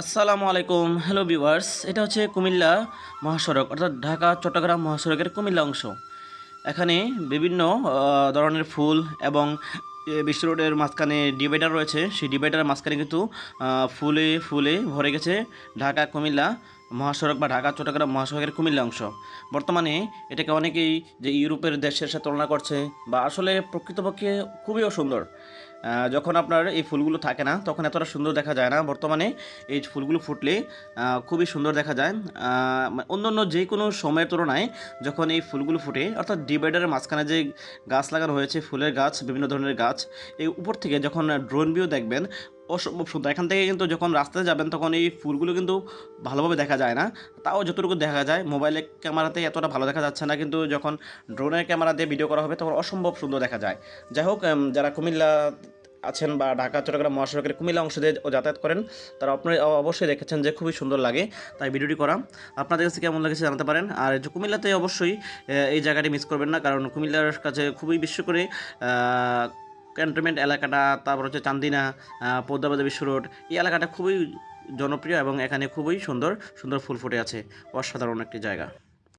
আসসালামু আলাইকুম, hello viewers, এটা হচ্ছে কুমিল্লা মহাসড়ক, অর্থাৎ ঢাকা, চট্টগ্রাম মহাসড়কের কুমিল্লা অংশ। এখানে বিভিন্ন ধরনের ফুল এবং বিশ্ব রোডের মাঝখানে ডিভাইডার রয়েছে। সেই ডিভাইডারের মাঝখানে কিন্তু ফুলে ফুলে ভরে গেছে ঢাকা, কুমিল্লা মহাসড়ক বা ঢাকা, চট্টগ্রাম মহাসড়কের কুমিল্লা অংশ। বর্তমানে এটাকে অনেকেই যে ইউরোপের দেশের সাথে তুলনা করছে বা আসলে প্রকৃতপক্ষে খুবই সুন্দর। যখন আপনার এই ফুলগুলো থাকে না, তখন এতটা সুন্দর দেখা যায় না। বর্তমানে এই ফুলগুলো ফুটলে খুবই সুন্দর দেখা যায়। অন্য অন্যান্য যে কোনো সময়ের তুলনায় যখন এই ফুলগুলো ফুটে, অর্থাৎ ডিভাইডারের মাঝখানে যে গাছ লাগানো হয়েছে, ফুলের গাছ, বিভিন্ন ধরনের গাছ, এই উপর থেকে যখন ড্রোন ভিউ দেখবেন অসম্ভব সুন্দর। এখান থেকে কিন্তু যখন রাস্তায় যাবেন, তখন এই ফুলগুলো কিন্তু ভালোভাবে দেখা যায় না। তাও যতটুকু দেখা যায় মোবাইলের ক্যামেরাতে এতটা ভালো দেখা যাচ্ছে না, কিন্তু যখন ড্রোনের ক্যামেরা দিয়ে ভিডিও করা হবে, তখন অসম্ভব সুন্দর দেখা যায়। যাই হোক যারা কুমিল্লা আছেন বা ঢাকা, চট্টগ্রাম, মহাসড়কের কুমিল্লা অংশ দিয়ে যাতায়াত করেন, তারা আপনারা অবশ্যই দেখেছেন যে খুবই সুন্দর লাগে তাই ভিডিওটি করা। আপনাদের কাছে কেমন লেগেছে জানাতে পারেন। আর কুমিল্লাতে অবশ্যই এই জায়গাটি মিস করবেন না, কারণ কুমিল্লার কাছে খুবই বিশ্ব করে ক্যান্টনমেন্ট এলাকাটা, তারপর হচ্ছে চান্দিনা পদ্মাবাদ বিশ্ব রোড এই এলাকাটা খুবই জনপ্রিয় এবং এখানে খুবই সুন্দর সুন্দর ফুল ফুটে আছে। অসাধারণ একটি জায়গা।